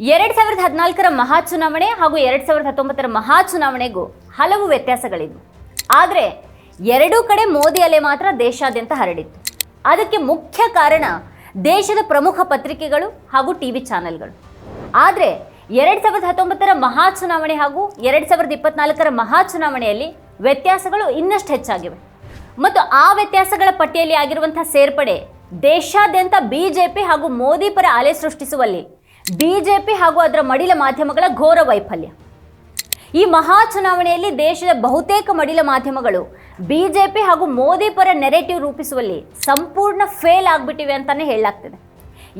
ಎರಡ್ ಸಾವಿರದ ಹದಿನಾಲ್ಕರ ಮಹಾ ಚುನಾವಣೆ ಹಾಗೂ ಎರಡ್ ಸಾವಿರದ ಹತ್ತೊಂಬತ್ತರ ಮಹಾ ಚುನಾವಣೆಗೂ ಹಲವು ವ್ಯತ್ಯಾಸಗಳಿದ್ವು. ಆದರೆ ಎರಡೂ ಕಡೆ ಮೋದಿ ಅಲೆ ಮಾತ್ರ ದೇಶಾದ್ಯಂತ ಹರಡಿತ್ತು. ಅದಕ್ಕೆ ಮುಖ್ಯ ಕಾರಣ ದೇಶದ ಪ್ರಮುಖ ಪತ್ರಿಕೆಗಳು ಹಾಗೂ ಟಿ ವಿ ಚಾನೆಲ್ಗಳು. ಆದರೆ ಎರಡ್ ಸಾವಿರದ ಹತ್ತೊಂಬತ್ತರ ಮಹಾ ಚುನಾವಣೆ ಹಾಗೂ ಎರಡ್ ಸಾವಿರದ ಇಪ್ಪತ್ನಾಲ್ಕರ ಮಹಾ ಚುನಾವಣೆಯಲ್ಲಿ ವ್ಯತ್ಯಾಸಗಳು ಇನ್ನಷ್ಟು ಹೆಚ್ಚಾಗಿವೆ. ಮತ್ತು ಆ ವ್ಯತ್ಯಾಸಗಳ ಪಟ್ಟಿಯಲ್ಲಿ ಆಗಿರುವಂತಹ ಸೇರ್ಪಡೆ ದೇಶಾದ್ಯಂತ ಬಿಜೆಪಿ ಹಾಗೂ ಮೋದಿ ಪರ ಅಲೆ ಸೃಷ್ಟಿಸುವಲ್ಲಿ ಬಿಜೆಪಿ ಹಾಗೂ ಅದರ ಮಡಿಲ ಮಾಧ್ಯಮಗಳ ಘೋರ ವೈಫಲ್ಯ. ಈ ಮಹಾ ಚುನಾವಣೆಯಲ್ಲಿ ದೇಶದ ಬಹುತೇಕ ಮಡಿಲ ಮಾಧ್ಯಮಗಳು ಬಿಜೆಪಿ ಹಾಗೂ ಮೋದಿ ಪರ ನೆರೆಟಿವ್ ರೂಪಿಸುವಲ್ಲಿ ಸಂಪೂರ್ಣ ಫೇಲ್ ಆಗಿಬಿಟ್ಟಿವೆ ಅಂತಾನೆ ಹೇಳಲಾಗ್ತಿದೆ.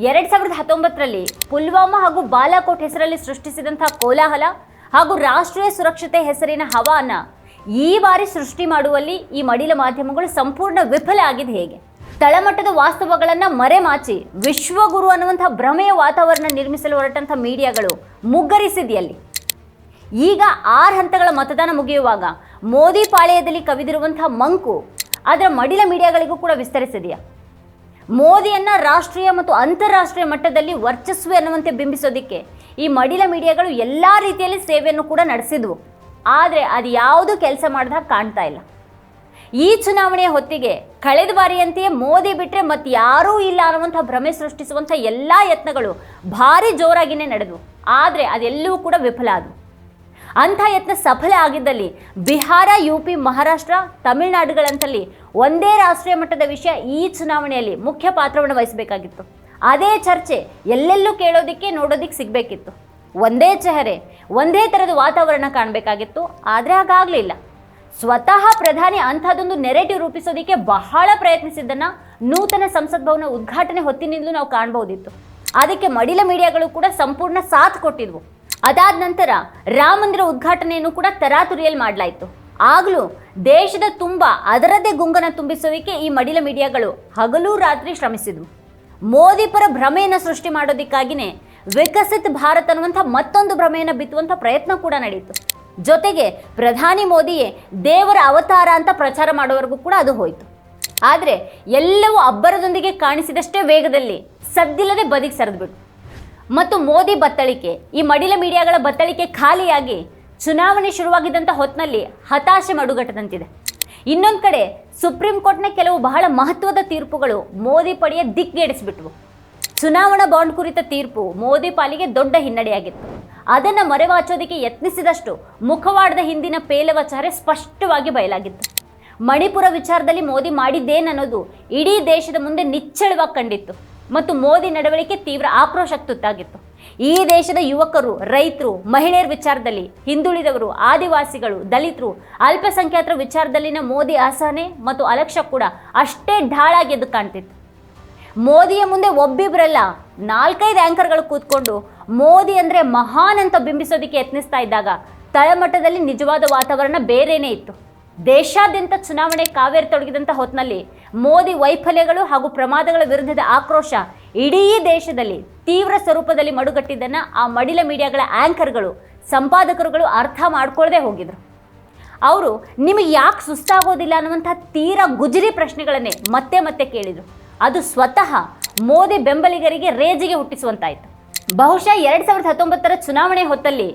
ಎರಡ್ ಸಾವಿರದ ಹತ್ತೊಂಬತ್ತರಲ್ಲಿ ಪುಲ್ವಾಮಾ ಹಾಗೂ ಬಾಲಾಕೋಟ್ ಹೆಸರಲ್ಲಿ ಸೃಷ್ಟಿಸಿದಂತಹ ಕೋಲಾಹಲ ಹಾಗೂ ರಾಷ್ಟ್ರೀಯ ಸುರಕ್ಷತೆ ಹೆಸರಿನ ಹವಾನ ಈ ಬಾರಿ ಸೃಷ್ಟಿ ಮಾಡುವಲ್ಲಿ ಈ ಮಡಿಲ ಮಾಧ್ಯಮಗಳು ಸಂಪೂರ್ಣ ವಿಫಲ ಆಗಿದೆ ಹೇಗೆ? ತಳಮಟ್ಟದ ವಾಸ್ತವಗಳನ್ನು ಮರೆಮಾಚಿ ವಿಶ್ವಗುರು ಅನ್ನುವಂಥ ಭ್ರಮೆಯ ವಾತಾವರಣ ನಿರ್ಮಿಸಲು ಹೊರಟಂಥ ಮೀಡಿಯಾಗಳು ಮುಗ್ಗರಿಸಿದೆಯಲ್ಲಿ. ಈಗ ಆರು ಹಂತಗಳ ಮತದಾನ ಮುಗಿಯುವಾಗ ಮೋದಿ ಪಾಳೆಯದಲ್ಲಿ ಕವಿದಿರುವಂಥ ಮಂಕು ಅದರ ಮಡಿಲ ಮೀಡಿಯಾಗಳಿಗೂ ಕೂಡ ವಿಸ್ತರಿಸಿದೆಯಾ? ಮೋದಿಯನ್ನು ರಾಷ್ಟ್ರೀಯ ಮತ್ತು ಅಂತಾರಾಷ್ಟ್ರೀಯ ಮಟ್ಟದಲ್ಲಿ ವರ್ಚಸ್ವಿ ಅನ್ನುವಂತೆ ಬಿಂಬಿಸೋದಕ್ಕೆ ಈ ಮಡಿಲ ಮೀಡಿಯಾಗಳು ಎಲ್ಲ ರೀತಿಯಲ್ಲಿ ಸೇವೆಯನ್ನು ಕೂಡ ನಡೆಸಿದ್ವು. ಆದರೆ ಅದು ಯಾವುದು ಕೆಲಸ ಮಾಡಿದಾಗ ಕಾಣ್ತಾ ಇಲ್ಲ. ಈ ಚುನಾವಣೆಯ ಹೊತ್ತಿಗೆ ಕಳೆದ ಬಾರಿಯಂತೆಯೇ ಮೋದಿ ಬಿಟ್ಟರೆ ಮತ್ತೆ ಯಾರೂ ಇಲ್ಲ ಅನ್ನುವಂಥ ಭ್ರಮೆ ಸೃಷ್ಟಿಸುವಂಥ ಎಲ್ಲ ಯತ್ನಗಳು ಭಾರಿ ಜೋರಾಗಿಯೇ ನಡೆದವು. ಆದರೆ ಅದೆಲ್ಲವೂ ಕೂಡ ವಿಫಲ ಆದವು. ಅಂಥ ಯತ್ನ ಸಫಲ ಆಗಿದ್ದಲ್ಲಿ ಬಿಹಾರ ಯು ಪಿ ಮಹಾರಾಷ್ಟ್ರ, ತಮಿಳುನಾಡುಗಳಂತಲ್ಲಿ ಒಂದೇ ರಾಷ್ಟ್ರೀಯ ಮಟ್ಟದ ವಿಷಯ ಈ ಚುನಾವಣೆಯಲ್ಲಿ ಮುಖ್ಯ ಪಾತ್ರವನ್ನು ವಹಿಸಬೇಕಾಗಿತ್ತು. ಅದೇ ಚರ್ಚೆ ಎಲ್ಲೆಲ್ಲೂ ಕೇಳೋದಕ್ಕೆ ನೋಡೋದಕ್ಕೆ ಸಿಗಬೇಕಿತ್ತು. ಒಂದೇ ಚೆಹರೆ, ಒಂದೇ ಥರದ ವಾತಾವರಣ ಕಾಣಬೇಕಾಗಿತ್ತು. ಆದರೆ ಹಾಗಾಗಲಿಲ್ಲ. ಸ್ವತಃ ಪ್ರಧಾನಿ ಅಂಥದ್ದೊಂದು ನೆರೆಟಿವ್ ರೂಪಿಸೋದಕ್ಕೆ ಬಹಳ ಪ್ರಯತ್ನಿಸಿದ್ದನ್ನ ನೂತನ ಸಂಸತ್ ಭವನ ಉದ್ಘಾಟನೆ ಹೊತ್ತಿನಿಂದಲೂ ನಾವು ಕಾಣಬಹುದಿತ್ತು. ಅದಕ್ಕೆ ಮಡಿಲ ಮೀಡಿಯಾಗಳು ಕೂಡ ಸಂಪೂರ್ಣ ಸಾಥ್ ಕೊಟ್ಟಿದ್ವು. ಅದಾದ ನಂತರ ರಾಮ ಮಂದಿರ ಉದ್ಘಾಟನೆಯನ್ನು ಕೂಡ ತರಾತುರಿಯಲ್ಲಿ ಮಾಡಲಾಯಿತು. ಆಗಲೂ ದೇಶದ ತುಂಬ ಅದರದ್ದೇ ಗುಂಗನ ತುಂಬಿಸೋದಕ್ಕೆ ಈ ಮಡಿಲ ಮೀಡಿಯಾಗಳು ಹಗಲು ರಾತ್ರಿ ಶ್ರಮಿಸಿದ್ವು. ಮೋದಿ ಪರ ಭ್ರಮೆಯನ್ನು ಸೃಷ್ಟಿ ಮಾಡೋದಕ್ಕಾಗಿಯೇ ವಿಕಸಿತ ಭಾರತ ಅನ್ನುವಂಥ ಮತ್ತೊಂದು ಭ್ರಮೆಯನ್ನು ಬಿತ್ತುವಂಥ ಪ್ರಯತ್ನ ಕೂಡ ನಡೆಯಿತು ಜೊತೆಗೆ ಪ್ರಧಾನಿ ಮೋದಿಯೇ ದೇವರ ಅವತಾರ ಅಂತ ಪ್ರಚಾರ ಮಾಡೋವರೆಗೂ ಕೂಡ ಅದು ಹೋಯಿತು. ಆದರೆ ಎಲ್ಲವೂ ಅಬ್ಬರದೊಂದಿಗೆ ಕಾಣಿಸಿದಷ್ಟೇ ವೇಗದಲ್ಲಿ ಸದ್ದಿಲ್ಲದೆ ಬದಿಗೆ ಸರಿದ್ಬಿಟ್ಟು ಮತ್ತು ಮೋದಿ ಬತ್ತಳಿಕೆ, ಈ ಮಡಿಲ ಮೀಡಿಯಾಗಳ ಬತ್ತಳಿಕೆ ಖಾಲಿಯಾಗಿ ಚುನಾವಣೆ ಶುರುವಾಗಿದ್ದಂಥ ಹೊತ್ತಿನಲ್ಲಿ ಹತಾಶೆ ಮಡುಗಟ್ಟದಂತಿದೆ. ಇನ್ನೊಂದು ಕಡೆ ಸುಪ್ರೀಂ ಕೋರ್ಟ್ನ ಕೆಲವು ಬಹಳ ಮಹತ್ವದ ತೀರ್ಪುಗಳು ಮೋದಿ ಪಡೆಯ ದಿಕ್ಗೆಡಿಸಿಬಿಟ್ವು. ಚುನಾವಣಾ ಬಾಂಡ್ ಕುರಿತ ತೀರ್ಪು ಮೋದಿ ಪಾಲಿಗೆ ದೊಡ್ಡ ಹಿನ್ನಡೆಯಾಗಿತ್ತು. ಅದನ್ನು ಮರೆವಾಚೋದಕ್ಕೆ ಯತ್ನಿಸಿದಷ್ಟು ಮುಖವಾಡದ ಹಿಂದಿನ ಪೇಲವಚಾರೆ ಸ್ಪಷ್ಟವಾಗಿ ಬಯಲಾಗಿತ್ತು. ಮಣಿಪುರ ವಿಚಾರದಲ್ಲಿ ಮೋದಿ ಮಾಡಿದ್ದೇನನ್ನೋದು ಇಡೀ ದೇಶದ ಮುಂದೆ ನಿಚ್ಚಳವಾಗಿ ಕಂಡಿತ್ತು. ಮತ್ತು ಮೋದಿ ನಡವಳಿಕೆ ತೀವ್ರ ಆಕ್ರೋಶಕ್ಕೆ ತುತ್ತಾಗಿತ್ತು ಈ ದೇಶದ ಯುವಕರು, ರೈತರು, ಮಹಿಳೆಯರ ವಿಚಾರದಲ್ಲಿ ಹಿಂದುಳಿದವರು, ಆದಿವಾಸಿಗಳು, ದಲಿತರು, ಅಲ್ಪಸಂಖ್ಯಾತರ ವಿಚಾರದಲ್ಲಿನ ಮೋದಿ ಅಸಹನೆ ಮತ್ತು ಅಲಕ್ಷ್ಯ ಕೂಡ ಅಷ್ಟೇ ಢಾಳಾಗಿ ಎದ್ದು ಕಾಣ್ತಿತ್ತು. ಮೋದಿಯ ಮುಂದೆ ಒಬ್ಬಿಬ್ರಲ್ಲ ನಾಲ್ಕೈದು ಆ್ಯಂಕರ್ಗಳು ಕೂತ್ಕೊಂಡು ಮೋದಿ ಅಂದರೆ ಮಹಾನ್ ಅಂತ ಬಿಂಬಿಸೋದಕ್ಕೆ ಯತ್ನಿಸ್ತಾ ಇದ್ದಾಗ ತಳಮಟ್ಟದಲ್ಲಿ ನಿಜವಾದ ವಾತಾವರಣ ಬೇರೆಯೇ ಇತ್ತು. ದೇಶಾದ್ಯಂತ ಚುನಾವಣೆ ಕಾವೇರಿ ತೊಡಗಿದಂಥ ಹೊತ್ತಿನಲ್ಲಿ ಮೋದಿ ವೈಫಲ್ಯಗಳು ಹಾಗೂ ಪ್ರಮಾದಗಳ ವಿರುದ್ಧದ ಆಕ್ರೋಶ ಇಡೀ ದೇಶದಲ್ಲಿ ತೀವ್ರ ಸ್ವರೂಪದಲ್ಲಿ ಮಡುಗಟ್ಟಿದ್ದನ್ನು ಆ ಮಡಿಲ ಮೀಡಿಯಾಗಳ ಆ್ಯಂಕರ್ಗಳು ಸಂಪಾದಕರುಗಳು ಅರ್ಥ ಮಾಡ್ಕೊಳ್ಳದೆ ಹೋಗಿದ್ರು. ಅವರು ನಿಮಗೆ ಯಾಕೆ ಸುಸ್ತಾಗೋದಿಲ್ಲ ಅನ್ನುವಂಥ ತೀರಾ ಗುಜರಿ ಪ್ರಶ್ನೆಗಳನ್ನೇ ಮತ್ತೆ ಮತ್ತೆ ಕೇಳಿದರು. ಅದು ಸ್ವತಃ ಮೋದಿ ಬೆಂಬಲಿಗರಿಗೆ ರೇಜಿಗೆ ಹುಟ್ಟಿಸುವಂತಾಯಿತು. ಬಹುಶಃ ಎರಡು ಸಾವಿರದ ಹತ್ತೊಂಬತ್ತರ ಚುನಾವಣೆ ಹೊತ್ತಲ್ಲಿ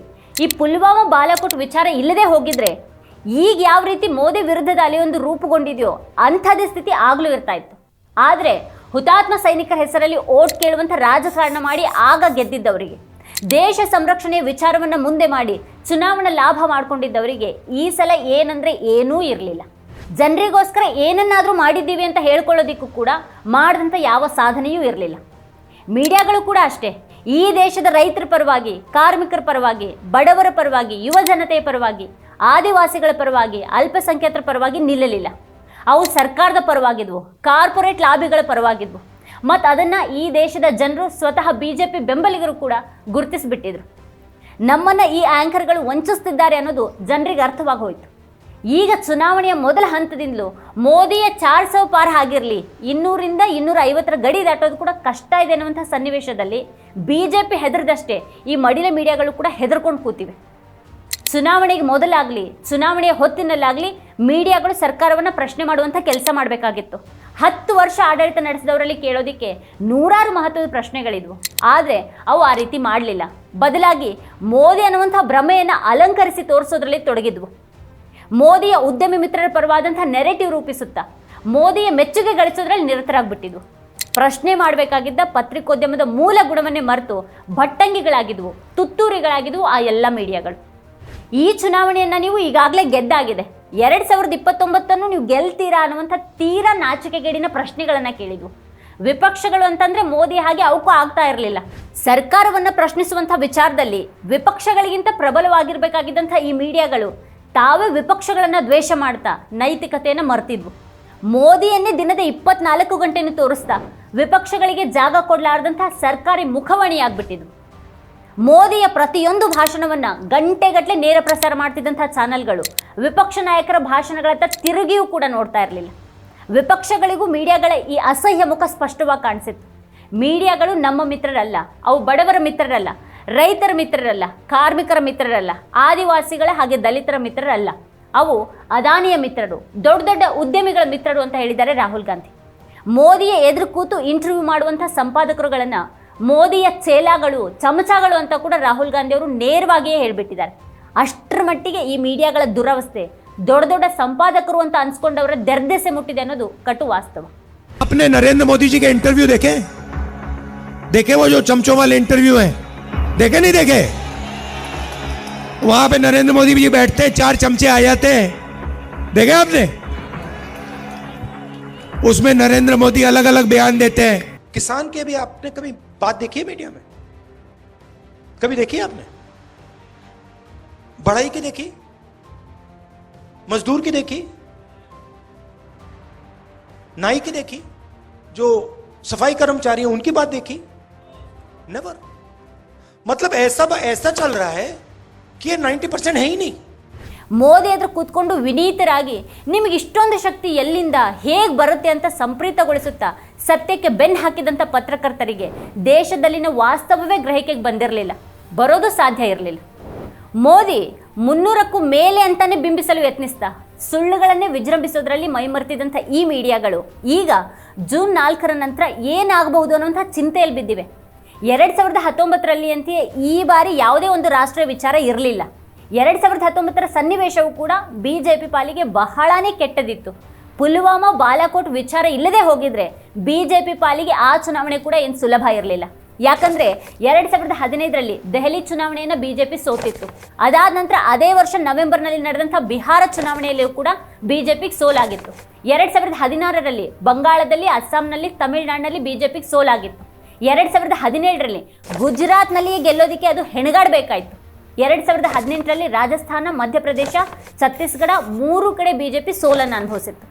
ಈ ಪುಲ್ವಾಮಾ ಬಾಲಾಕೋಟ್ ವಿಚಾರ ಇಲ್ಲದೆ ಹೋಗಿದ್ರೆ ಈಗ ಯಾವ ರೀತಿ ಮೋದಿ ವಿರುದ್ಧದ ಅಲೆಯೊಂದು ರೂಪುಗೊಂಡಿದೆಯೋ ಅಂಥದ್ದೇ ಸ್ಥಿತಿ ಆಗಲೂ ಇರ್ತಾ ಇತ್ತು ಆದರೆ ಹುತಾತ್ಮ ಸೈನಿಕರ ಹೆಸರಲ್ಲಿ ಓಟ್ ಕೇಳುವಂಥ ರಾಜಕಾರಣ ಮಾಡಿ ಆಗ ಗೆದ್ದಿದ್ದವರಿಗೆ, ದೇಶ ಸಂರಕ್ಷಣೆಯ ವಿಚಾರವನ್ನ ಮುಂದೆ ಮಾಡಿ ಚುನಾವಣಾ ಲಾಭ ಮಾಡ್ಕೊಂಡಿದ್ದವರಿಗೆ ಈ ಸಲ ಏನಂದ್ರೆ ಏನೂ ಇರಲಿಲ್ಲ. ಜನರಿಗೋಸ್ಕರ ಏನನ್ನಾದರೂ ಮಾಡಿದ್ದೀವಿ ಅಂತ ಹೇಳ್ಕೊಳ್ಳೋದಿಕ್ಕೂ ಕೂಡ ಮಾಡಿದಂಥ ಯಾವ ಸಾಧನೆಯೂ ಇರಲಿಲ್ಲ. ಮೀಡಿಯಾಗಳು ಕೂಡ ಅಷ್ಟೇ ಈ ದೇಶದ ರೈತರ ಪರವಾಗಿ, ಕಾರ್ಮಿಕರ ಪರವಾಗಿ, ಬಡವರ ಪರವಾಗಿ, ಯುವ ಜನತೆಯ ಪರವಾಗಿ, ಆದಿವಾಸಿಗಳ ಪರವಾಗಿ, ಅಲ್ಪಸಂಖ್ಯಾತರ ಪರವಾಗಿ ನಿಲ್ಲಲಿಲ್ಲ. ಅವು ಸರ್ಕಾರದ ಪರವಾಗಿದ್ವು, ಕಾರ್ಪೊರೇಟ್ ಲಾಬಿಗಳ ಪರವಾಗಿದ್ವು. ಮತ್ತು ಅದನ್ನು ಈ ದೇಶದ ಜನರು ಸ್ವತಃ ಬಿ ಜೆ ಪಿ ಬೆಂಬಲಿಗರು ಕೂಡ ಗುರುತಿಸಿಬಿಟ್ಟಿದ್ರು. ನಮ್ಮನ್ನು ಈ ಆ್ಯಂಕರ್ಗಳು ವಂಚಿಸ್ತಿದ್ದಾರೆ ಅನ್ನೋದು ಜನರಿಗೆ ಅರ್ಥವಾಗಿ ಹೋಯಿತು. ಈಗ ಚುನಾವಣೆಯ ಮೊದಲ ಹಂತದಿಂದಲೂ ಮೋದಿಯ ಚಾರ್ ಸೌ ಪಾರ್ ಆಗಿರಲಿ, ಇನ್ನೂರಿಂದ ಇನ್ನೂರ ಐವತ್ತರ ಗಡಿ ದಾಟೋದು ಕೂಡ ಕಷ್ಟ ಇದೆ ಅನ್ನುವಂಥ ಸನ್ನಿವೇಶದಲ್ಲಿ ಬಿ ಜೆ ಪಿ ಹೆದರದಷ್ಟೇ ಈ ಮಡಿಲ ಮೀಡಿಯಾಗಳು ಕೂಡ ಹೆದರ್ಕೊಂಡು ಕೂತಿವೆ. ಚುನಾವಣೆಗೆ ಮೊದಲಾಗಲಿ, ಚುನಾವಣೆಯ ಹೊತ್ತಿನಲ್ಲಾಗಲಿ ಮೀಡಿಯಾಗಳು ಸರ್ಕಾರವನ್ನು ಪ್ರಶ್ನೆ ಮಾಡುವಂಥ ಕೆಲಸ ಮಾಡಬೇಕಾಗಿತ್ತು. ಹತ್ತು ವರ್ಷ ಆಡಳಿತ ನಡೆಸಿದವರಲ್ಲಿ ಕೇಳೋದಿಕ್ಕೆ ನೂರಾರು ಮಹತ್ವದ ಪ್ರಶ್ನೆಗಳಿದ್ವು. ಆದರೆ ಅವು ಆ ರೀತಿ ಮಾಡಲಿಲ್ಲ. ಬದಲಾಗಿ ಮೋದಿ ಅನ್ನುವಂಥ ಭ್ರಮೆಯನ್ನು ಅಲಂಕರಿಸಿ ತೋರಿಸೋದ್ರಲ್ಲಿ ತೊಡಗಿದ್ವು. ಮೋದಿಯ ಉದ್ಯಮಿ ಮಿತ್ರರ ಪರವಾದಂಥ ನೆರೆಟಿವ್ ರೂಪಿಸುತ್ತಾ, ಮೋದಿಯ ಮೆಚ್ಚುಗೆ ಗಳಿಸೋದ್ರಲ್ಲಿ ನಿರತರಾಗ್ಬಿಟ್ಟಿದ್ವು ಪ್ರಶ್ನೆ ಮಾಡಬೇಕಾಗಿದ್ದ ಪತ್ರಿಕೋದ್ಯಮದ ಮೂಲ ಗುಣವನ್ನೇ ಮರೆತು ಭಟ್ಟಂಗಿಗಳಾಗಿದ್ವು, ತುತ್ತೂರಿಗಳಾಗಿದ್ವು ಆ ಎಲ್ಲ ಮೀಡಿಯಾಗಳು ಈ ಚುನಾವಣೆಯನ್ನು ನೀವು ಈಗಾಗಲೇ ಗೆದ್ದಾಗಿದೆ. ಎರಡು ಸಾವಿರದ ಇಪ್ಪತ್ತೊಂಬತ್ತನ್ನು ನೀವು ಗೆಲ್ತೀರಾ ಅನ್ನುವಂಥ ತೀರಾ ನಾಚಿಕೆಗೇಡಿನ ಪ್ರಶ್ನೆಗಳನ್ನು ಕೇಳಿದ್ವು. ವಿಪಕ್ಷಗಳು ಅಂತಂದರೆ ಮೋದಿ ಹಾಗೆ ಅವಕ್ಕೂ ಆಗ್ತಾ ಇರಲಿಲ್ಲ. ಸರ್ಕಾರವನ್ನು ಪ್ರಶ್ನಿಸುವಂಥ ವಿಚಾರದಲ್ಲಿ ವಿಪಕ್ಷಗಳಿಗಿಂತ ಪ್ರಬಲವಾಗಿರಬೇಕಾಗಿದ್ದಂಥ ಈ ಮೀಡಿಯಾಗಳು ತಾವೇ ವಿಪಕ್ಷಗಳನ್ನು ದ್ವೇಷ ಮಾಡ್ತಾ ನೈತಿಕತೆಯನ್ನು ಮರ್ತಿದ್ವು. ಮೋದಿಯನ್ನೇ ದಿನದ ಇಪ್ಪತ್ನಾಲ್ಕು ಗಂಟೆಯನ್ನು ತೋರಿಸ್ತಾ ವಿಪಕ್ಷಗಳಿಗೆ ಜಾಗ ಕೊಡಲಾರ್ದಂಥ ಸರ್ಕಾರಿ ಮುಖವಾಣಿಯಾಗ್ಬಿಟ್ಟಿದ್ವು ಮೋದಿಯ ಪ್ರತಿಯೊಂದು ಭಾಷಣವನ್ನು ಗಂಟೆಗಟ್ಟಲೆ ನೇರ ಪ್ರಸಾರ ಮಾಡ್ತಿದ್ದಂಥ ಚಾನೆಲ್ಗಳು ವಿಪಕ್ಷ ನಾಯಕರ ಭಾಷಣಗಳತ್ತ ತಿರುಗಿಯೂ ಕೂಡ ನೋಡ್ತಾ ಇರಲಿಲ್ಲ. ವಿಪಕ್ಷಗಳಿಗೂ ಮೀಡಿಯಾಗಳ ಈ ಅಸಹ್ಯ ಮುಖ ಸ್ಪಷ್ಟವಾಗಿ ಕಾಣಿಸಿತ್ತು. ಮೀಡಿಯಾಗಳು ನಮ್ಮ ಮಿತ್ರರಲ್ಲ, ಅವು ಬಡವರ ಮಿತ್ರರಲ್ಲ ರೈತರ ಮಿತ್ರರಲ್ಲ ಕಾರ್ಮಿಕರ ಮಿತ್ರರಲ್ಲ ಆದಿವಾಸಿಗಳ ಹಾಗೆ ದಲಿತರ ಮಿತ್ರರಲ್ಲ ಅವು ಅದಾನಿಯ ಮಿತ್ರರು ದೊಡ್ಡ ದೊಡ್ಡ ಉದ್ಯಮಿಗಳ ಮಿತ್ರರು ಅಂತ ಹೇಳಿದ್ದಾರೆ ರಾಹುಲ್ ಗಾಂಧಿ ಮೋದಿಯ ಎದುರು ಕೂತು ಇಂಟರ್ವ್ಯೂ ಮಾಡುವಂಥ ಸಂಪಾದಕರುಗಳನ್ನು ಮೋದಿಯ ಚೇಲಾಗಳು ಚಮಚಗಳು ಅಂತ ಕೂಡ ರಾಹುಲ್ ಗಾಂಧಿ ಅವರು ನೇರವಾಗಿಯೇ ಹೇಳಿಬಿಟ್ಟಿದ್ದಾರೆ ಅಷ್ಟರ ಮಟ್ಟಿಗೆ ಈ ಮೀಡಿಯಾಗಳ ದುರವಸ್ಥೆ ದೊಡ್ಡ ದೊಡ್ಡ ಸಂಪಾದಕರು ಅಂತ ಅನ್ಸ್ಕೊಂಡವರ ದೆರ್ದೆಸೆ ಮುಟ್ಟಿದೆ ಅನ್ನೋದು ಕಟು ವಾಸ್ತವ आपने नरेंद्र मोदी जी के इंटरव्यू देखे देखे वो जो चमचों वाले इंटरव्यू है देखे नहीं देखे? वहाँ पे नरेंद्र मोदी जी बैठते, चार चमचे आ जाते हैं। देखे आपने? उसमें नरेंद्र मोदी अलग अलग बयान देते हैं। किसान के भी आपने कभी बात देखी है मीडिया में? कभी देखी है आपने? बढ़ाई की देखी? मजदूर की देखी? नाई की देखी? जो सफ़ाई कर्मचारी हैं, उनकी बात देखी? नेवर मतलब ऐसा ऐसा चल रहा है कि ये 90 परसेंट है ही नहीं ಮೋದಿ ಎದುರು ಕೂತ್ಕೊಂಡು ವಿನೀತರಾಗಿ ನಿಮಗೆ ಇಷ್ಟೊಂದು ಶಕ್ತಿ ಎಲ್ಲಿಂದ ಹೇಗೆ ಬರುತ್ತೆ ಅಂತ ಸಂಪ್ರೀತಗೊಳಿಸುತ್ತಾ ಸತ್ಯಕ್ಕೆ ಬೆನ್ನು ಹಾಕಿದಂಥ ಪತ್ರಕರ್ತರಿಗೆ ದೇಶದಲ್ಲಿನ ವಾಸ್ತವವೇ ಗ್ರಹಿಕೆಗೆ ಬಂದಿರಲಿಲ್ಲ ಬರೋದು ಸಾಧ್ಯ ಇರಲಿಲ್ಲ ಮೋದಿ ಮುನ್ನೂರಕ್ಕೂ ಮೇಲೆ ಅಂತಾನೆ ಬಿಂಬಿಸಲು ಯತ್ನಿಸ್ತಾ ಸುಳ್ಳುಗಳನ್ನೇ ವಿಜೃಂಭಿಸೋದ್ರಲ್ಲಿ ಮೈಮರ್ತಿದಂಥ ಈ ಮೀಡಿಯಾಗಳು ಈಗ ಜೂನ್ ನಾಲ್ಕರ ನಂತರ ಏನಾಗಬಹುದು ಅನ್ನುವಂಥ ಚಿಂತೆಯಲ್ಲಿ ಬಿದ್ದಿವೆ ಎರಡು ಸಾವಿರದ ಹತ್ತೊಂಬತ್ತರಲ್ಲಿ ಅಂತೆಯೇ ಈ ಬಾರಿ ಯಾವುದೇ ಒಂದು ರಾಷ್ಟ್ರೀಯ ವಿಚಾರ ಇರಲಿಲ್ಲ. ಎರಡು ಸಾವಿರದ ಹತ್ತೊಂಬತ್ತರ ಸನ್ನಿವೇಶವು ಕೂಡ ಬಿ ಜೆ ಪಿ ಪಾಲಿಗೆ ಬಹಳಾನೇ ಕೆಟ್ಟದಿತ್ತು. ಪುಲ್ವಾಮಾ ಬಾಲಾಕೋಟ್ ವಿಚಾರ ಇಲ್ಲದೆ ಹೋಗಿದ್ರೆ ಬಿ ಜೆ ಪಿ ಪಾಲಿಗೆ ಆ ಚುನಾವಣೆ ಕೂಡ ಏನು ಸುಲಭ ಇರಲಿಲ್ಲ. ಯಾಕಂದ್ರೆ ಎರಡು ಸಾವಿರದ ಹದಿನೈದರಲ್ಲಿ ದೆಹಲಿ ಚುನಾವಣೆಯನ್ನು ಬಿ ಜೆ ಪಿ ಸೋತಿತ್ತು. ಅದಾದ ನಂತರ ಅದೇ ವರ್ಷ ನವೆಂಬರ್ನಲ್ಲಿ ನಡೆದಂಥ ಬಿಹಾರ ಚುನಾವಣೆಯಲ್ಲಿಯೂ ಕೂಡ ಬಿ ಜೆ ಪಿಗೆ ಸೋಲಾಗಿತ್ತು. ಎರಡು ಸಾವಿರದ ಹದಿನಾರರಲ್ಲಿ ಬಂಗಾಳದಲ್ಲಿ, ಅಸ್ಸಾಂನಲ್ಲಿ, ತಮಿಳುನಾಡಿನಲ್ಲಿ ಬಿ ಜೆ ಪಿಗೆ ಸೋಲಾಗಿತ್ತು. ಎರಡು ಸಾವಿರದ ಹದಿನೇಳರಲ್ಲಿ ಗುಜರಾತ್ನಲ್ಲಿ ಗೆಲ್ಲೋದಕ್ಕೆ ಅದು ಹೆಣಗಾಡಬೇಕಾಯಿತು. ಎರಡು ಸಾವಿರದ ಹದಿನೆಂಟರಲ್ಲಿ ರಾಜಸ್ಥಾನ, ಮಧ್ಯಪ್ರದೇಶ, ಛತ್ತೀಸ್ಗಢ ಮೂರು ಕಡೆ ಬಿ ಜೆ ಪಿ ಸೋಲನ್ನು ಅನುಭವಿಸಿತ್ತು.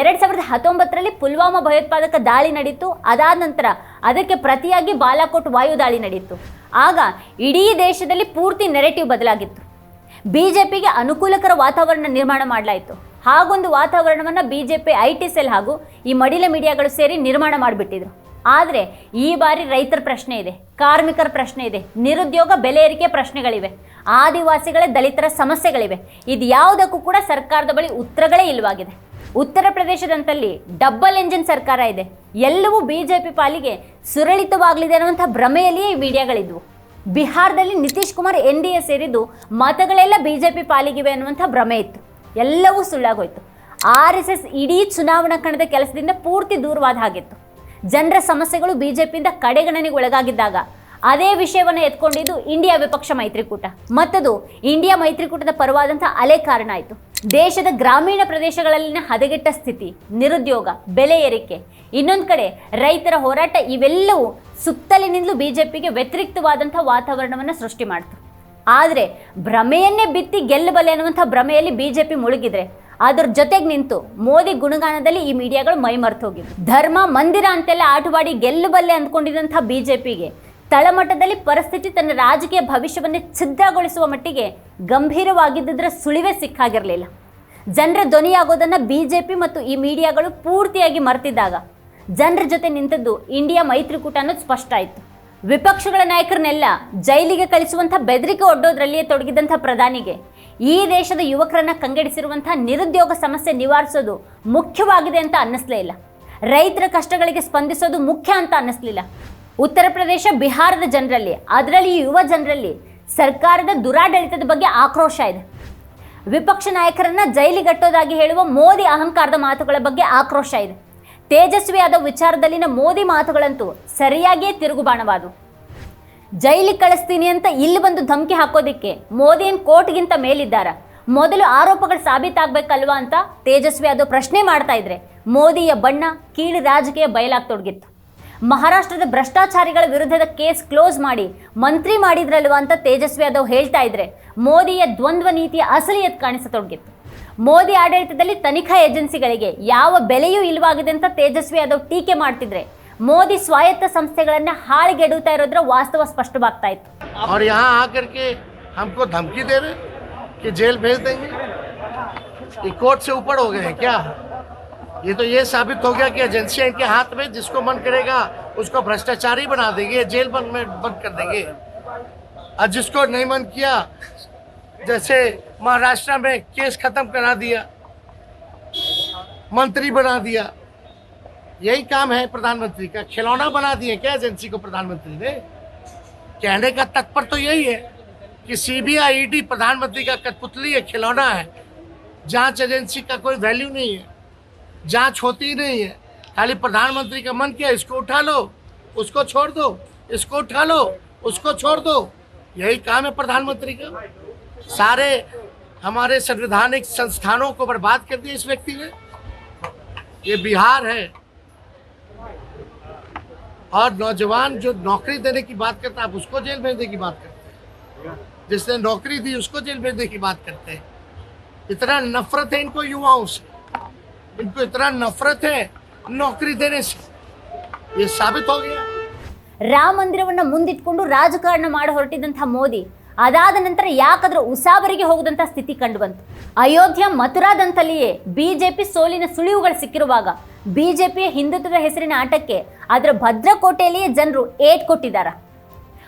ಎರಡು ಸಾವಿರದ ಹತ್ತೊಂಬತ್ತರಲ್ಲಿ ಪುಲ್ವಾಮಾ ಭಯೋತ್ಪಾದಕ ದಾಳಿ ನಡೀತು. ಅದಾದ ನಂತರ ಅದಕ್ಕೆ ಪ್ರತಿಯಾಗಿ ಬಾಲಾಕೋಟ್ ವಾಯು ದಾಳಿ ನಡೀತು. ಆಗ ಇಡೀ ದೇಶದಲ್ಲಿ ಪೂರ್ತಿ ನೆರೆಟಿವ್ ಬದಲಾಗಿತ್ತು. ಬಿ ಜೆ ಪಿಗೆ ಅನುಕೂಲಕರ ವಾತಾವರಣ ನಿರ್ಮಾಣ ಮಾಡಲಾಯಿತು. ಹಾಗೊಂದು ವಾತಾವರಣವನ್ನು B J P I T cell ಹಾಗೂ ಈ ಮಡಿಲ ಮೀಡಿಯಾಗಳು ಸೇರಿ ನಿರ್ಮಾಣ ಮಾಡಿಬಿಟ್ಟಿದ್ರು. ಆದರೆ ಈ ಬಾರಿ ರೈತರ ಪ್ರಶ್ನೆ ಇದೆ, ಕಾರ್ಮಿಕರ ಪ್ರಶ್ನೆ ಇದೆ, ನಿರುದ್ಯೋಗ ಬೆಲೆ ಏರಿಕೆ ಪ್ರಶ್ನೆಗಳಿವೆ, ಆದಿವಾಸಿಗಳ ದಲಿತರ ಸಮಸ್ಯೆಗಳಿವೆ. ಇದು ಯಾವುದಕ್ಕೂ ಕೂಡ ಸರ್ಕಾರದ ಬಳಿ ಉತ್ತರಗಳೇ ಇಲ್ಲವಾಗಿದೆ. ಉತ್ತರ ಪ್ರದೇಶದಂತಲ್ಲಿ ಡಬ್ಬಲ್ ಎಂಜಿನ್ ಸರ್ಕಾರ ಇದೆ. ಎಲ್ಲವೂ ಬಿ ಜೆ ಪಿ ಪಾಲಿಗೆ ಸುರಳಿತವಾಗಲಿದೆ ಅನ್ನುವಂಥ ಭ್ರಮೆಯಲ್ಲಿಯೇ ಈ ಮೀಡಿಯಾಗಳಿದ್ವು. ಬಿಹಾರದಲ್ಲಿ Nitish Kumar N D A ಸೇರಿದ್ದು ಮತಗಳೆಲ್ಲ ಬಿ ಜೆ ಪಿ ಪಾಲಿಗಿವೆ ಅನ್ನುವಂಥ ಭ್ರಮೆ ಇತ್ತು. ಎಲ್ಲವೂ ಸುಳ್ಳಾಗೋಯ್ತು. ಆರ್ ಎಸ್ ಎಸ್ ಇಡೀ ಚುನಾವಣಾ ಕಣದ ಕೆಲಸದಿಂದ ಪೂರ್ತಿ ದೂರವಾದ ಹಾಗಿತ್ತು. ಜನರ ಸಮಸ್ಯೆಗಳು ಬಿಜೆಪಿಯಿಂದ ಕಡೆಗಣನೆಗೆ ಒಳಗಾಗಿದ್ದಾಗ ಅದೇ ವಿಷಯವನ್ನು ಎತ್ಕೊಂಡಿದ್ದು ಇಂಡಿಯಾ ವಿಪಕ್ಷ ಮೈತ್ರಿಕೂಟ. ಮತ್ತದು, ಇಂಡಿಯಾ ಮೈತ್ರಿಕೂಟದ ಪರವಾದಂಥ ಅಲೆ ಕಾರಣ ಆಯಿತು. ದೇಶದ ಗ್ರಾಮೀಣ ಪ್ರದೇಶಗಳಲ್ಲಿನ ಹದಗೆಟ್ಟ ಸ್ಥಿತಿ, ನಿರುದ್ಯೋಗ, ಬೆಲೆ ಏರಿಕೆ, ಇನ್ನೊಂದು ಕಡೆ ರೈತರ ಹೋರಾಟ ಇವೆಲ್ಲವೂ ಸುತ್ತಲಿನಿಂದಲೂ ಬಿಜೆಪಿಗೆ ವ್ಯತಿರಿಕ್ತವಾದಂಥ ವಾತಾವರಣವನ್ನು ಸೃಷ್ಟಿ ಮಾಡ್ತು. ಆದರೆ ಭ್ರಮೆಯನ್ನೇ ಬಿತ್ತಿ ಗೆಲ್ಲಬಲ್ಲೆ ಅನ್ನುವಂಥ ಭ್ರಮೆಯಲ್ಲಿ ಬಿಜೆಪಿ ಮುಳುಗಿದ್ರೆ ಅದ್ರ ಜೊತೆಗೆ ನಿಂತು ಮೋದಿ ಗುಣಗಾನದಲ್ಲಿ ಈ ಮೀಡಿಯಾಗಳು ಮೈಮರ್ತು ಹೋಗಿವೆ. ಧರ್ಮ, ಮಂದಿರ ಅಂತೆಲ್ಲ ಆಟವಾಡಿ ಗೆಲ್ಲಬಲ್ಲೆ ಅಂದ್ಕೊಂಡಿದ್ದಂಥ ಬಿಜೆಪಿಗೆ ತಳಮಟ್ಟದಲ್ಲಿ ಪರಿಸ್ಥಿತಿ ತನ್ನ ರಾಜಕೀಯ ಭವಿಷ್ಯವನ್ನೇ ಛಿದ್ರಗೊಳಿಸುವ ಮಟ್ಟಿಗೆ ಗಂಭೀರವಾಗಿದ್ದರ ಸುಳಿವೇ ಸಿಕ್ಕಾಗಿರಲಿಲ್ಲ. ಜನರ ಧ್ವನಿಯಾಗೋದನ್ನು ಬಿ ಜೆ ಪಿ ಮತ್ತು ಈ ಮೀಡಿಯಾಗಳು ಪೂರ್ತಿಯಾಗಿ ಮರೆತಿದ್ದಾಗ ಜನರ ಜೊತೆ ನಿಂತದ್ದು ಇಂಡಿಯಾ ಮೈತ್ರಿಕೂಟ ಅನ್ನೋದು ಸ್ಪಷ್ಟ ಆಯಿತು. ವಿಪಕ್ಷಗಳ ನಾಯಕರನ್ನೆಲ್ಲ ಜೈಲಿಗೆ ಕಳಿಸುವಂಥ ಬೆದರಿಕೆ ಒಡ್ಡೋದ್ರಲ್ಲಿಯೇ ತೊಡಗಿದಂಥ ಪ್ರಧಾನಿಗೆ ಈ ದೇಶದ ಯುವಕರನ್ನು ಕಂಗೆಡಿಸಿರುವಂಥ ನಿರುದ್ಯೋಗ ಸಮಸ್ಯೆ ನಿವಾರಿಸೋದು ಮುಖ್ಯವಾಗಿದೆ ಅಂತ ಅನ್ನಿಸ್ಲೇ ಇಲ್ಲ. ರೈತರ ಕಷ್ಟಗಳಿಗೆ ಸ್ಪಂದಿಸೋದು ಮುಖ್ಯ ಅಂತ ಅನ್ನಿಸ್ಲಿಲ್ಲ. ಉತ್ತರ ಪ್ರದೇಶ ಬಿಹಾರದ ಜನರಲ್ಲಿ, ಅದರಲ್ಲಿ ಯುವ ಜನರಲ್ಲಿ ಸರ್ಕಾರದ ದುರಾಡಳಿತದ ಬಗ್ಗೆ ಆಕ್ರೋಶ ಇದೆ. ವಿಪಕ್ಷ ನಾಯಕರನ್ನ ಜೈಲಿಗಟ್ಟೋದಾಗಿ ಹೇಳುವ ಮೋದಿ ಅಹಂಕಾರದ ಮಾತುಗಳ ಬಗ್ಗೆ ಆಕ್ರೋಶ ಇದೆ. ತೇಜಸ್ವಿಯಾದ ವಿಚಾರದಲ್ಲಿನ ಮೋದಿ ಮಾತುಗಳಂತೂ ಸರಿಯಾಗಿಯೇ ತಿರುಗುಬಾಣವಾದವು. ಜೈಲಿಗೆ ಕಳಿಸ್ತೀನಿ ಅಂತ ಇಲ್ಲಿ ಬಂದು ಧಮಕಿ ಹಾಕೋದಿಕ್ಕೆ ಮೋದಿ ಏನು ಕೋರ್ಟ್ಗಿಂತ ಮೇಲಿದ್ದಾರ? ಮೊದಲು ಆರೋಪಗಳು ಸಾಬೀತಾಗಬೇಕಲ್ವಾ ಅಂತ ತೇಜಸ್ವಿ ಅದು ಪ್ರಶ್ನೆ ಮಾಡ್ತಾ ಇದ್ರೆ. ಮೋದಿಯ ಬಣ್ಣ ಕೀಳು ರಾಜಕೀಯ ಬಯಲಾಗ್ತೊಡಗಿತ್ತು. ಮಹಾರಾಷ್ಟ್ರದ ಭ್ರಷ್ಟಾಚಾರಿಗಳ ವಿರುದ್ಧದ ಕೇಸ್ ಕ್ಲೋಸ್ ಮಾಡಿ ಮಂತ್ರಿ ಮಾಡಿದ್ರಲ್ವಾ ಅಂತ ತೇಜಸ್ವಿ ಯಾದವ್ ಹೇಳ್ತಾ ಇದ್ರೆ ಮೋದಿಯ ದ್ವಂದ್ವ ನೀತಿಯ ಅಸಲಿಯತ್ ಕಾಣಿಸತೊಡಗಿತ್ತು. ಮೋದಿ ಆಡಳಿತದಲ್ಲಿ ತನಿಖಾ ಏಜೆನ್ಸಿಗಳಿಗೆ ಯಾವ ಬೆಲೆಯೂ ಇಲ್ವಾಗಿದೆ ಅಂತ ತೇಜಸ್ವಿ ಯಾದವ್ ಟೀಕೆ ಮಾಡ್ತಿದ್ರೆ. ಮೋದಿ ಸ್ವಾಯತ್ತ ಸಂಸ್ಥೆಗಳನ್ನ ಹಾಳಿಗೆಡುತ್ತಾ ಇರೋದ್ರ ವಾಸ್ತವ ಸ್ಪಷ್ಟವಾಗ್ತಾ ಇತ್ತು और यहाँ आकर के हमको धमकी दे रहे कि जेल भेज देंगे ये कोर्ट से ऊपर हो गए हैं क्या ये तो ये साबित हो गया कि एजेंसियां इनके हाथ में जिसको मन करेगा उसको भ्रष्टाचारी बना देंगे जेल बंद में बंद कर देंगे और जिसको नहीं मन किया जैसे महाराष्ट्र में केस खत्म करा दिया मंत्री बना दिया यही काम है प्रधानमंत्री का। खिलौना बना दिए क्या एजेंसी को प्रधानमंत्री ने? कहने का तत्पर तो यही है कि सीबीआई ईडी प्रधानमंत्री का कठपुतली है, खिलौना है। जाँच एजेंसी का कोई वैल्यू नहीं है। जाँच होती ही नहीं है। खाली प्रधानमंत्री का मन किया, इसको उठा लो, उसको छोड़ दो, इसको उठा लो, उसको छोड़ दो। यही काम है प्रधानमंत्री का। सारे हमारे संवैधानिक संस्थानों को बर्बाद कर दिया इस व्यक्ति ने। ये बिहार है। और नौजवान जो नौकरी देने की बात करता है आप उसको जेल भेजने की बात करते हैं जिसने नौकरी दी उसको जेल भेजने की बात करते हैं इतना नफरत है इनको युवाओं से इनको इतना नफरत है नौकरी देने से ये साबित हो गया ರಾಮ ಮಂದಿರವನ್ನ ಮುಂದಿಟ್ಕೊಂಡು ರಾಜಕಾರಣ ಮಾಡಿ ಹೊರಟಿದಂಥ ಮೋದಿ ಅದಾದ ನಂತರ ಯಾಕಾದ್ರೂ ಉಸಾಬರಿಗೆ ಹೋಗದಂಥ ಸ್ಥಿತಿ ಕಂಡು ಬಂತು ಅಯೋಧ್ಯ ಮಥುರಾದಂತಲ್ಲಿಯೇ ಬಿಜೆಪಿ ಸೋಲಿನ ಸುಳಿವುಗಳು ಸಿಕ್ಕಿರುವಾಗ ಬಿಜೆಪಿಯ ಹಿಂದುತ್ವದ ಹೆಸರಿನ ಆಟಕ್ಕೆ ಅದರ ಭದ್ರಕೋಟೆಯಲ್ಲಿಯೇ ಜನರು ಏಟ್ ಕೊಟ್ಟಿದ್ದಾರೆ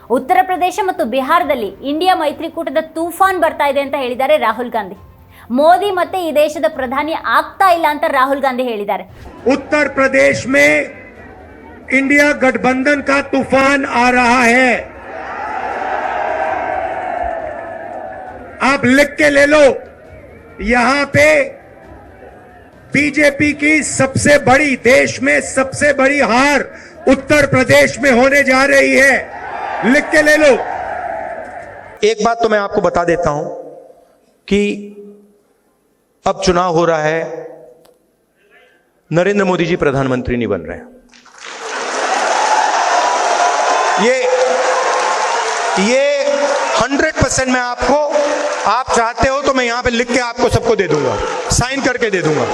ಉತ್ತರ ಪ್ರದೇಶ ಮತ್ತು ಬಿಹಾರದಲ್ಲಿ ಇಂಡಿಯಾ ಮೈತ್ರಿಕೂಟದ ತೂಫಾನ್ ಬರ್ತಾ ಇದೆ ಅಂತ ಹೇಳಿದ್ದಾರೆ ರಾಹುಲ್ ಗಾಂಧಿ ಮೋದಿ ಮತ್ತೆ ಈ ದೇಶದ ಪ್ರಧಾನಿ ಆಗ್ತಾ ಇಲ್ಲ ಅಂತ ರಾಹುಲ್ ಗಾಂಧಿ ಹೇಳಿದ್ದಾರೆ उत्तर प्रदेश में इंडिया गठबंधन का तूफान आ रहा है आप लिख के ले लो यहां पे बीजेपी की सबसे बड़ी देश में सबसे बड़ी हार उत्तर प्रदेश में होने जा रही है। लिख के ले लो। एक बात तो मैं आपको बता देता हूँ कि अब चुनाव हो रहा है। नरेंद्र मोदी जी प्रधानमंत्री नहीं बन रहे ये ये हंड्रेड परसेंट मैं आपको आप चाहते हो तो मैं यहां पे लिख के आपको सबको दे दूंगा साइन करके दे दूंगा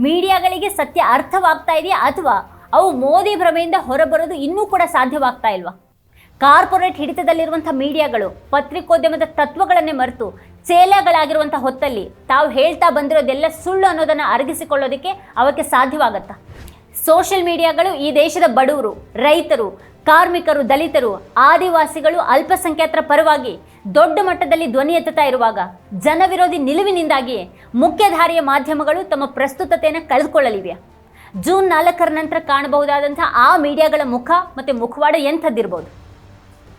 ಮೀಡಿಯಾಗಳಿಗೆ ಸತ್ಯ ಅರ್ಥವಾಗ್ತಾ ಇದೆಯಾ ಅಥವಾ ಅವು ಮೋದಿ ಭ್ರಮೆಯಿಂದ ಹೊರಬರೋದು ಇನ್ನೂ ಕೂಡ ಸಾಧ್ಯವಾಗ್ತಾ ಇಲ್ವಾ ಕಾರ್ಪೊರೇಟ್ ಹಿಡಿತದಲ್ಲಿರುವಂಥ ಮೀಡಿಯಾಗಳು ಪತ್ರಿಕೋದ್ಯಮದ ತತ್ವಗಳನ್ನೇ ಮರೆತು ಚೇಲೆಗಳಾಗಿರುವಂಥ ಹೊತ್ತಲ್ಲಿ ತಾವು ಹೇಳ್ತಾ ಬಂದಿರೋದೆಲ್ಲ ಸುಳ್ಳು ಅನ್ನೋದನ್ನು ಅರಗಿಸಿಕೊಳ್ಳೋದಕ್ಕೆ ಅವಕ್ಕೆ ಸಾಧ್ಯವಾಗತ್ತಾ ಸೋಷಿಯಲ್ ಮೀಡಿಯಾಗಳು ಈ ದೇಶದ ಬಡವರು ರೈತರು ಕಾರ್ಮಿಕರು, ದಲಿತರು, ಆದಿವಾಸಿಗಳು ಅಲ್ಪಸಂಖ್ಯಾತರ ಪರವಾಗಿ ದೊಡ್ಡ ಮಟ್ಟದಲ್ಲಿ ಧ್ವನಿ ಎತ್ತುತ್ತಾ ಇರುವಾಗ ಜನವಿರೋಧಿ ನಿಲುವಿನಿಂದಾಗಿ ಮುಖ್ಯಧಾರೆಯ ಮಾಧ್ಯಮಗಳು ತಮ್ಮ ಪ್ರಸ್ತುತತೆಯನ್ನು ಕಳೆದುಕೊಳ್ಳಲಿವೆ. ಜೂನ್ ನಾಲ್ಕರ ನಂತರ ಕಾಣಬಹುದಾದಂಥ ಆ ಮೀಡಿಯಾಗಳ ಮುಖ ಮತ್ತು ಮುಖವಾಡ ಎಂಥದ್ದಿರ್ಬೋದು.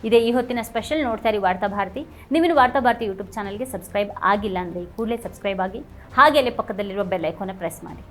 ಇದೇ ಈ ಹೊತ್ತಿನ ಸ್ಪೆಷಲ್ ನೋಡ್ತಾ ಇರಿ ವಾರ್ತಾ ಭಾರತಿ. ವಾರ್ತಾಭಾರತಿ ವಾರ್ತಾ ಭಾರತಿ ಯೂಟ್ಯೂಬ್ ಚಾನಲ್ಗೆ ಸಬ್ಸ್ಕ್ರೈಬ್ ಆಗಿಲ್ಲ ಅಂದರೆ ಕೂಡಲೇ ಸಬ್ಸ್ಕ್ರೈಬ್ ಆಗಿ ಹಾಗೆ ಅಲ್ಲೇ ಪಕ್ಕದಲ್ಲಿರುವ ಬೆಲ್ ಐಕೋನ ಪ್ರೆಸ್ ಮಾಡಿ.